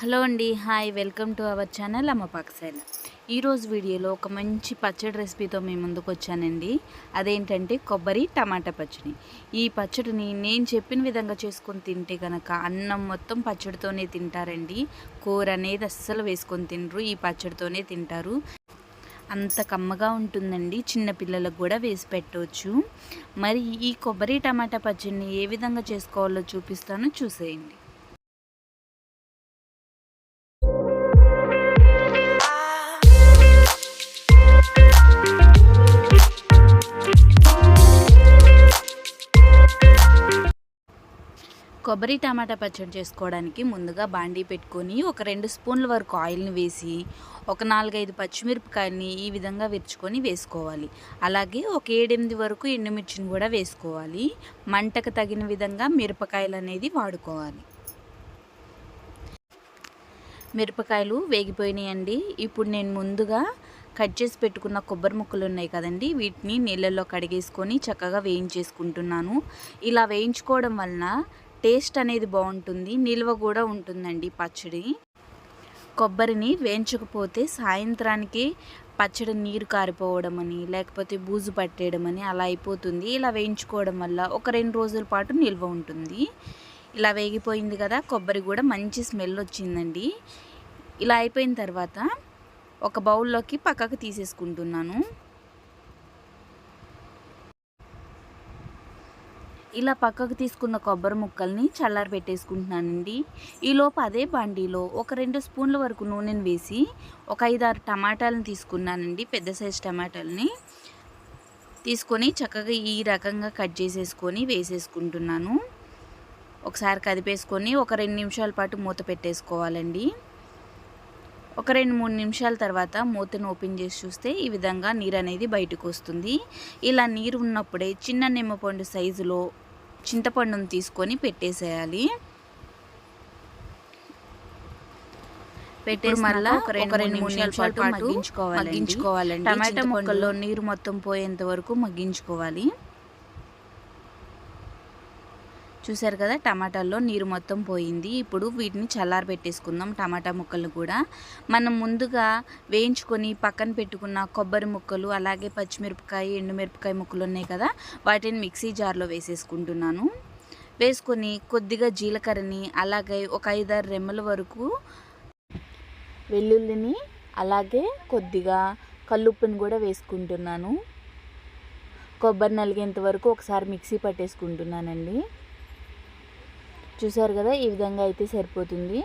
Hello అండి hi welcome to our channel అమ్మ పాకశాల. ఈరోజు వీడియోలో ఒక మంచి పచ్చడి రెసిపీతో మేము ముందుకు వచ్చానండి. అదేంటంటే కొబ్బరి టమాటా పచ్చడి. ఈ పచ్చడిని నేను చెప్పిన విధంగా చేసుకొని తింటే కనుక అన్నం మొత్తం పచ్చడితోనే తింటారండి. కూర అనేది అస్సలు వేసుకొని తినరు ఈ పచ్చడితోనే తింటారు. అంత కమ్మగా ఉంటుందండి చిన్నపిల్లలకు కూడా వేసి పెట్టవచ్చు మరి ఈ కొబ్బరి టమాటా పచ్చడిని ఏ విధంగా చేసుకోవాలో చూపిస్తాను చూసేయండి. కొబ్బరి టమాటా పచ్చడి చేసుకోవడానికి ముందుగా బాండీ పెట్టుకొని ఒక రెండు స్పూన్ల వరకు ఆయిల్ని వేసి ఒక నాలుగైదు పచ్చిమిరపకాయలని ఈ విధంగా విరుచుకొని వేసుకోవాలి. అలాగే ఒక ఏడెనిమిది వరకు ఎండుమిర్చిని కూడా వేసుకోవాలి. మంటకు తగిన విధంగా మిరపకాయలు అనేది వాడుకోవాలి. మిరపకాయలు వేగిపోయినాయండి. ఇప్పుడు నేను ముందుగా కట్ చేసి పెట్టుకున్న కొబ్బరి ముక్కలు ఉన్నాయి కదండి వీటిని నీళ్ళల్లో కడిగేసుకొని చక్కగా వేయించేసుకుంటున్నాను. ఇలా వేయించుకోవడం వలన టేస్ట్ అనేది బాగుంటుంది నిల్వ కూడా ఉంటుందండి పచ్చడి. కొబ్బరిని వేయించకపోతే సాయంత్రానికి పచ్చడి నీరు కారిపోవడం అని లేకపోతే బూజు పట్టేయడం అని అలా అయిపోతుంది. ఇలా వేయించుకోవడం వల్ల ఒక రెండు రోజుల పాటు నిల్వ ఉంటుంది. ఇలా వేగిపోయింది కదా కొబ్బరి కూడా మంచి స్మెల్ వచ్చిందండి. ఇలా అయిపోయిన తర్వాత ఒక బౌల్లోకి పక్కకు తీసేసుకుంటున్నాను. ఇలా పక్కకు తీసుకున్న కొబ్బరి ముక్కల్ని చల్లారి పెట్టేసుకుంటున్నానండి. ఈలోపు అదే బండిలో ఒక రెండు స్పూన్ల వరకు నూనెను వేసి ఒక ఐదారు టమాటాలను తీసుకున్నానండి పెద్ద సైజు టమాటాలని. తీసుకొని చక్కగా ఈ రకంగా కట్ చేసేసుకొని వేసేసుకుంటున్నాను. ఒకసారి కదిపేసుకొని ఒక రెండు నిమిషాల పాటు మూత పెట్టేసుకోవాలండి. ఒక రెండు మూడు నిమిషాల తర్వాత మూతను ఓపెన్ చేసి చూస్తే ఈ విధంగా నీరు అనేది బయటకు వస్తుంది. ఇలా నీరు ఉన్నప్పుడే చిన్న నిమ్మపండు సైజులో చింతపండును తీసుకొని పెట్టేసేయాలి. పెట్టేసి మళ్ళీ ఒక రెండు మూడు నిమిషాల పాటు మగ్గించుకోవాలండి. టమాటా ముక్కల్లో నీరు మొత్తం పోయేంత వరకు మగ్గించుకోవాలి. చూసారు కదా టమాటాల్లో నీరు మొత్తం పోయింది. ఇప్పుడు వీటిని చల్లారి పెట్టేసుకుందాం టమాటా ముక్కలు కూడా. మనం ముందుగా వేయించుకొని పక్కన పెట్టుకున్న కొబ్బరి ముక్కలు అలాగే పచ్చిమిరపకాయ ఎండుమిరపకాయ ముక్కలు ఉన్నాయి కదా వాటిని మిక్సీ జార్లో వేసేసుకుంటున్నాను. వేసుకొని కొద్దిగా జీలకర్రని అలాగే ఒక ఐదారు రెమ్మల వరకు వెల్లుల్లిని అలాగే కొద్దిగా కల్లుప్పుని కూడా వేసుకుంటున్నాను. కొబ్బరి నలిగేంత వరకు ఒకసారి మిక్సీ పట్టేసుకుంటున్నానండి. చూసారు కదా ఈ విధంగా అయితే సరిపోతుంది.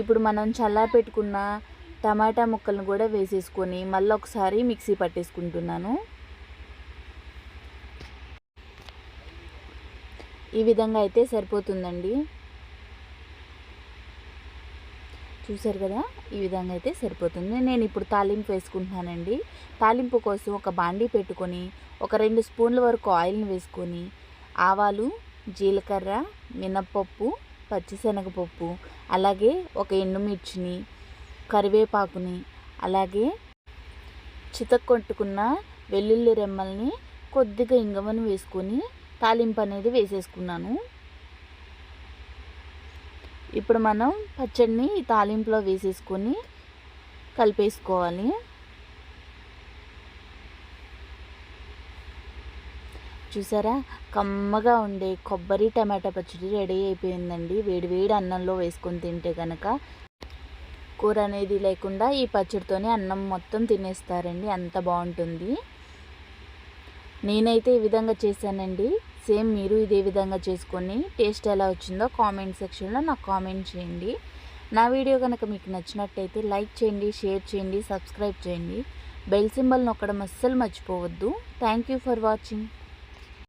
ఇప్పుడు మనం చల్లా పెట్టుకున్న టమాటా ముక్కలను కూడా వేసేసుకొని మళ్ళీ ఒకసారి మిక్సీ పట్టేసుకుంటున్నాను. ఈ విధంగా అయితే సరిపోతుందండి. చూసారు కదా ఈ విధంగా అయితే సరిపోతుంది. నేను ఇప్పుడు తాలింపు వేసుకుంటున్నానండి. తాలింపు కోసం ఒక బాండీ పెట్టుకొని ఒక రెండు స్పూన్ల వరకు ఆయిల్ని వేసుకొని ఆవాలు జీలకర్ర మినప్పప్పు పచ్చిశనగపప్పు అలాగే ఒక ఎండుమిర్చిని కరివేపాకుని అలాగే చితక్కొట్టుకున్న వెల్లుల్లి రెమ్మల్ని కొద్దిగా ఇంగమని వేసుకొని తాలింపు అనేది వేసేసుకున్నాను. ఇప్పుడు మనం పచ్చడిని తాలింపులో వేసేసుకొని కలిపేసుకోవాలి. చూసారా? కమ్మగా ఉండే కొబ్బరి టమాటా పచ్చడి రెడీ అయిపోయిందండి. వేడివేడి అన్నంలో వేసుకొని తింటే కనుక కూర అనేది లేకుండా ఈ పచ్చడితోనే అన్నం మొత్తం తినేస్తారండి. అంత బాగుంటుంది. నేనైతే ఈ విధంగా చేశానండి. సేమ్ మీరు ఇదే విధంగా చేసుకొని టేస్ట్ ఎలా వచ్చిందో కామెంట్ సెక్షన్లో నాకు కామెంట్ చేయండి. నా వీడియో కనుక మీకు నచ్చినట్టయితే లైక్ చేయండి షేర్ చేయండి సబ్స్క్రైబ్ చేయండి. బెల్ సింబల్ నొక్కడం అస్సలు మర్చిపోవద్దు. Thank you for watching.